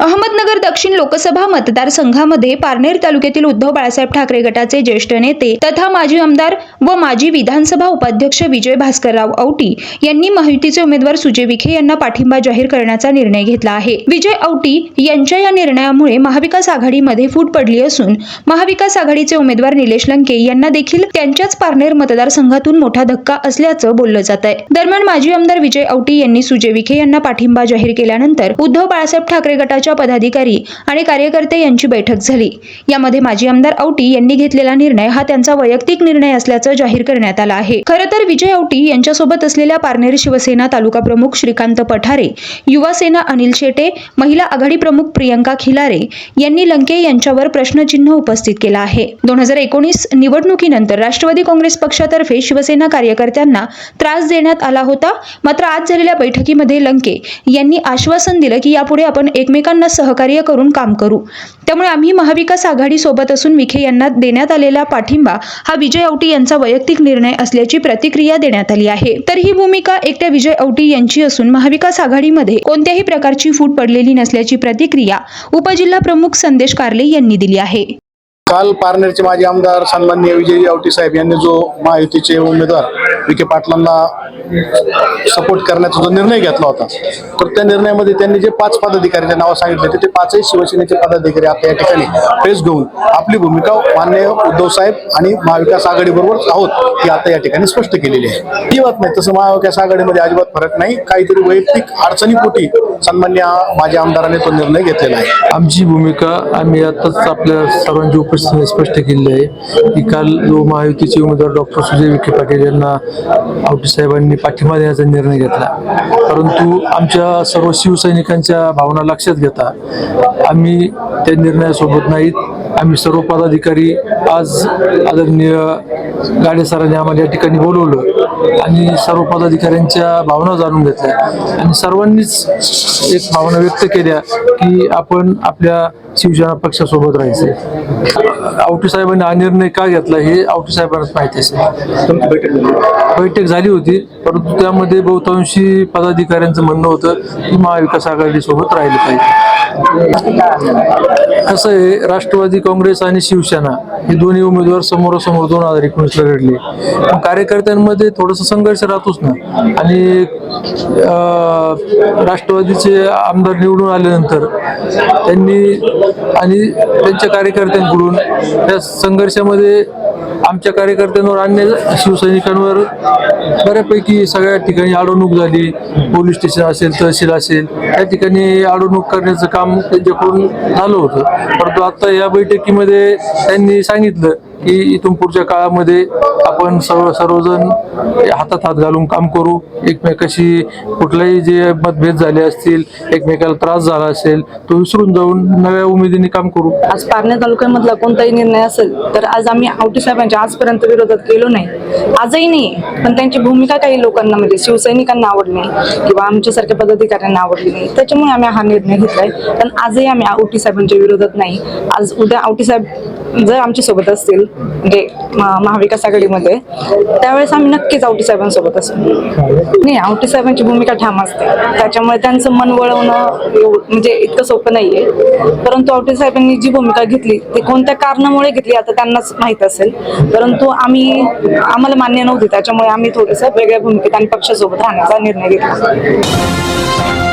Ahmednagar दक्षिण लोकसभा मतदारसंघामध्ये पारनेर तालुक्यातील उद्धव बाळासाहेब ठाकरे गटाचे ज्येष्ठ नेते तथा माजी आमदार व माजी विधानसभा उपाध्यक्ष विजय भास्करराव औटी यांनी महायुतीचे उमेदवार सुजय विखे यांना पाठिंबा जाहीर करण्याचा निर्णय घेतला आहे. विजय औटी यांच्या या निर्णयामुळे महाविकास आघाडीमध्ये फूट पडली असून महाविकास आघाडीचे उमेदवार निलेश लंके यांना देखील त्यांच्याच पारनेर मतदारसंघातून मोठा धक्का असल्याचं बोललं जात आहे. दरम्यान माजी आमदार विजय औटी यांनी सुजय विखे यांना पाठिंबा जाहीर केल्यानंतर उद्धव बाळासाहेब ठाकरे गटाच्या पदाधिकारी आणि कार्यकर्ते यांची बैठक झाली. यामध्ये माजी आमदार औटी यांनी घेतलेला निर्णय हा त्यांचा वैयक्तिक निर्णय असल्याचं जाहीर करण्यात आलं आहे. खरं तर विजय औटी यांच्यासोबत असलेल्या पारनेर शिवसेना तालुका प्रमुख श्रीकांत पठारे युवा सेना अनिल शेटे महिला आघाडी प्रमुख प्रियंका खिलारे यांनी लंके यांच्यावर प्रश्नचिन्ह उपस्थित केला आहे. दोन हजार एकोणीस निवडणुकीनंतर राष्ट्रवादी काँग्रेस पक्षातर्फे शिवसेना कार्यकर्त्यांना त्रास देण्यात आला होता. मात्र आज झालेल्या बैठकीमध्ये लंके यांनी आश्वासन दिलं की यापुढे आपण एकमेकांना सहकार्य करून काम करू. त्यामुळे आम्ही महाविकास आघाडी सोबत असून विखे यांना देण्यात आलेला पाठिंबा हा विजय औटी यांचा वैयक्तिक निर्णय असल्याची प्रतिक्रिया देण्यात आली आहे. तर ही भूमिका एकट्या विजय औटी यांची असून महाविकास आघाडीमध्ये कोणत्याही प्रकारची फूट पडलेली नसल्याची प्रतिक्रिया उपजिल्हा प्रमुख संदेश कार्ले यांनी दिली आहे. काल पारनेरचे माजी आमदार सन्माननीय विजय औटी साहेब यांनी जो महायुतीचे उमेदवार विखे पाटलांना सपोर्ट करण्याचा जो निर्णय घेतला होता तर त्या निर्णयामध्ये त्यांनी जे पाच पदाधिकाऱ्यांचे नाव सांगितले होते ते पाचही शिवसेनेचे पदाधिकारी आता या ठिकाणी प्रेस घेऊन आपली भूमिका मान्य उद्धव साहेब आणि महाविकास आघाडी बरोबर आहोत ती आता या ठिकाणी स्पष्ट केलेली आहे. ती बात नाही तसं महाविकास आघाडीमध्ये अजिबात फरक नाही काहीतरी वैयक्तिक अडचणीपोटी सन्मान्य माझ्या आमदाराने तो निर्णय घेतलेला आहे. आमची भूमिका आम्ही आताच आपल्या सर्वांच्या उपस्थितीने स्पष्ट केली आहे की काल जो महायुतीचे उमेदवार डॉक्टर सुजय विखे पाटील यांना आवटी साहेबांनी पाठिंबा देण्याचा निर्णय घेतला. परंतु आमच्या सर्व शिवसैनिकांच्या भावना लक्षात घेता आम्ही त्या निर्णयासोबत नाहीत. आम्ही सर्व पदाधिकारी आज आदरणीय गाडे सरांनी आम्हाला या ठिकाणी बोलवलं आणि सर्व पदाधिकाऱ्यांच्या भावना जाणून घेतल्या. आणि सर्वांनीच एक भावना व्यक्त केल्या की आपण आपल्या शिवसेना पक्षासोबत राहायचं. आवटी साहेबांनी हा निर्णय का घेतला हे आवटी साहेबांनाच माहिती असेल. बैठक झाली होती परंतु त्यामध्ये बहुतांशी पदाधिकाऱ्यांचं म्हणणं होतं की महाविकास आघाडीसोबत राहिलं पाहिजे. कसं आहे राष्ट्रवादी काँग्रेस आणि शिवसेना हे दोन्ही उमेदवार समोरासमोर दोन हजार एकोणीसला लढले मग कार्यकर्त्यांमध्ये थोडंसं संघर्ष राहतोच ना. आणि राष्ट्रवादीचे आमदार निवडून आल्यानंतर त्यांनी आणि त्यांच्या कार्यकर्त्यांकडून त्या संघर्षामध्ये आमच्या कार्यकर्त्यांवर अन्य शिवसैनिकांवर बऱ्यापैकी सगळ्या ठिकाणी अडवणूक झाली. पोलीस स्टेशन असेल तहसील असेल त्या ठिकाणी अडवणूक करण्याचं काम त्यांच्याकडून झालं होतं. परंतु आता या बैठकीमध्ये त्यांनी सांगितलं की इथून पुढच्या काळामध्ये आपण सर्व सर्वजण हातात हात घालून काम करू. एकमेकाशी कुठलाही जे मतभेद झाले असतील एकमेकाला त्रास झाला असेल तो विसरून जाऊन नव्या उमेदीने काम करू. आज पारनेर तालुक्यामधला कोणताही निर्णय असेल तर आज आम्ही आवटी साहेबांच्या आजपर्यंत विरोधात केलो नाही. आजही नाही पण त्यांची भूमिका काही लोकांना म्हणजे शिवसैनिकांना आवडली नाही किंवा आमच्यासारख्या पदाधिकाऱ्यांना आवडली नाही. त्याच्यामुळे आम्ही हा निर्णय घेतलाय. पण आजही आम्ही आवटी साहेबांच्या विरोधात नाही. आज उद्या आवटी साहेब जर आमच्यासोबत असतील म्हणजे महाविकास आघाडीमध्ये त्यावेळेस आम्ही नक्कीच आवटी साहेबांसोबत असू. नाही आवटी साहेबांची भूमिका ठाम असते. त्याच्यामुळे त्यांचं मन वळवणं म्हणजे इतकं सोपं नाहीये. परंतु आवटी साहेबांनी जी भूमिका घेतली ती कोणत्या कारणामुळे घेतली आता त्यांनाच माहीत असेल. परंतु आम्ही आम्हाला मान्य नव्हती. त्याच्यामुळे आम्ही थोडंसं वेगळ्या भूमिकेत आणि पक्षासोबत राहण्याचा निर्णय घेतला.